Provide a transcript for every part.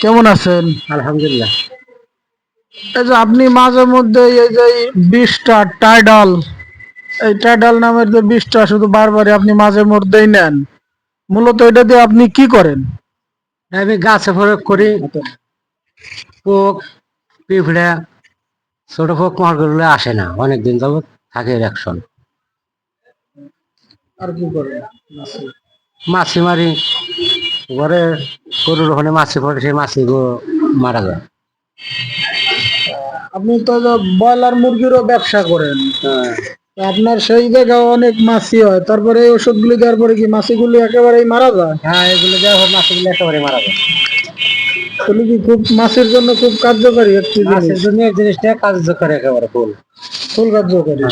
কেমন আছেন? আলহামদুলিল্লাহ। এই যে আপনি মাঝে মধ্যে এই যে বিষটা টাইডাল এই টাইডাল নামের যে বিষটা শুধু বারবারই আপনি মাঝে মধ্যেই নেন মূলত এটা দিয়ে আপনি কি করেন? আমি গাছে প্রয়োগ করি পোক পিঁপড়া ছোট পোক মারগুলো আসে না অনেকদিন যাবত থাকে ইলেকশন আর কি করেন? মাছি মারি। ঘরে গরুর ওখানে মাছি পড়ে সেই মাছিগুলো মারা যায়। আপনি তো ব্রয়লার মুরগিরও ব্যবসা করেন আপনার সেই জায়গায় অনেক মাছি হয় তারপরে এই ওষুধগুলি দেওয়ার পরে কি মাছিগুলি একেবারেই মারা যায়? হ্যাঁ এগুলো দেওয়া হয় মাছিগুলো একেবারে মারা যায়। এগুলি কি খুব মাছের জন্য খুব কার্যকারী একটি মাছের জিনিস জন্য এই জিনিসটা কার্যকর একেবারে ফুল। ফুল কার্যকারী।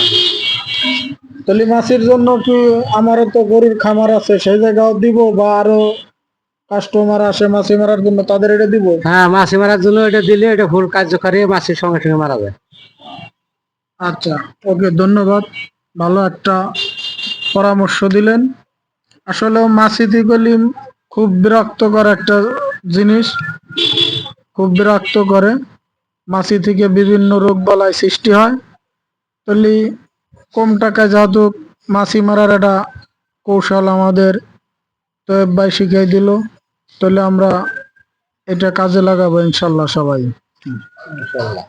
তাহলে মাছের জন্য কি আমারও তো গরুর খামার আছে সেই জায়গাও দিব বা আরও কাস্টমার আসে মাছি মারার জন্য তাদের এটা দিব? হ্যাঁ মাছি মারার জন্য এটা দিলে এটা ফুল কার্যকারী মাছির সঙ্গে সঙ্গে মারা যায়। আচ্ছা ওকে ধন্যবাদ। ভালো একটা পরামর্শ দিলেন। আসলে মাছি দিগলি খুব বিরক্তকর একটা জিনিস। খুব বিরক্ত করে। মাছি থেকে বিভিন্ন রোগ বালাই সৃষ্টি হয়। তাহলে কম টাকায় যেহেতু মাছি মারার একটা কৌশল আমাদের তয়েব ভাই শিখিয়ে দিল। তাহলে আমরা এটা কাজে লাগাবো ইনশাল্লাহ সবাই। ইনশাআল্লাহ